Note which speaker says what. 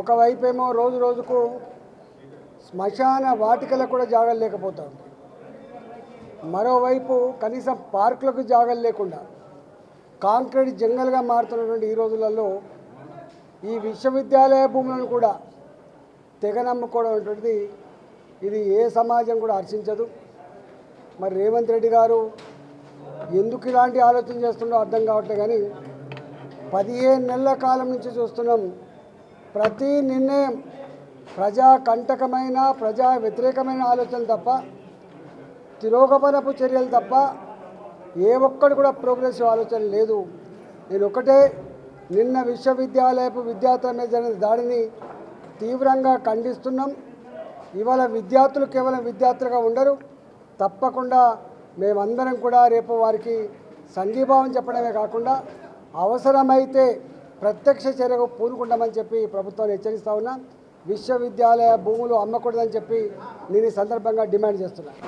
Speaker 1: ఒకవైపేమో రోజు రోజుకు శ్మశాన వాటికలకు కూడా జాగాలు లేకపోతా. ఉంది మరోవైపు కనీసం పార్కులకు జాగాలు లేకుండా కాంక్రీట్ జంగల్గా మారుతున్నటువంటి ఈ రోజులలో ఈ విశ్వవిద్యాలయ భూములను కూడా తెగ నమ్ముకోవడం అనేటువంటిది ఇది ఏ సమాజం కూడా హర్షించదు. మరి రేవంత్ రెడ్డి గారు ఎందుకు ఇలాంటి ఆలోచన చేస్తుండో అర్థం కావట్లే కానీ పదిహేను నెలల కాలం నుంచి చూస్తున్నాం ప్రతి నిర్ణయం ప్రజా కంటకమైన ప్రజా వ్యతిరేకమైన ఆలోచన తప్ప తిరోగమనపు చర్యలు తప్ప ఏ ఒక్కడు కూడా ప్రోగ్రెసివ్ ఆలోచన లేదు. నేను ఒకటే నిన్న విశ్వవిద్యాలయపు విద్యార్థుల మీద జరిగిన దాడిని తీవ్రంగా ఖండిస్తున్నాం. ఇవాళ విద్యార్థులు కేవలం విద్యార్థులుగా ఉండరు. తప్పకుండా మేమందరం కూడా రేపు వారికి సంఘీభావం చెప్పడమే కాకుండా అవసరమైతే ప్రత్యక్ష చర్యకు పూనుకుంటామని చెప్పి ప్రభుత్వాన్ని హెచ్చరిస్తా ఉన్నా. విశ్వవిద్యాలయ భూములు అమ్మకూడదని చెప్పి నేను ఈ సందర్భంగా డిమాండ్ చేస్తున్నాను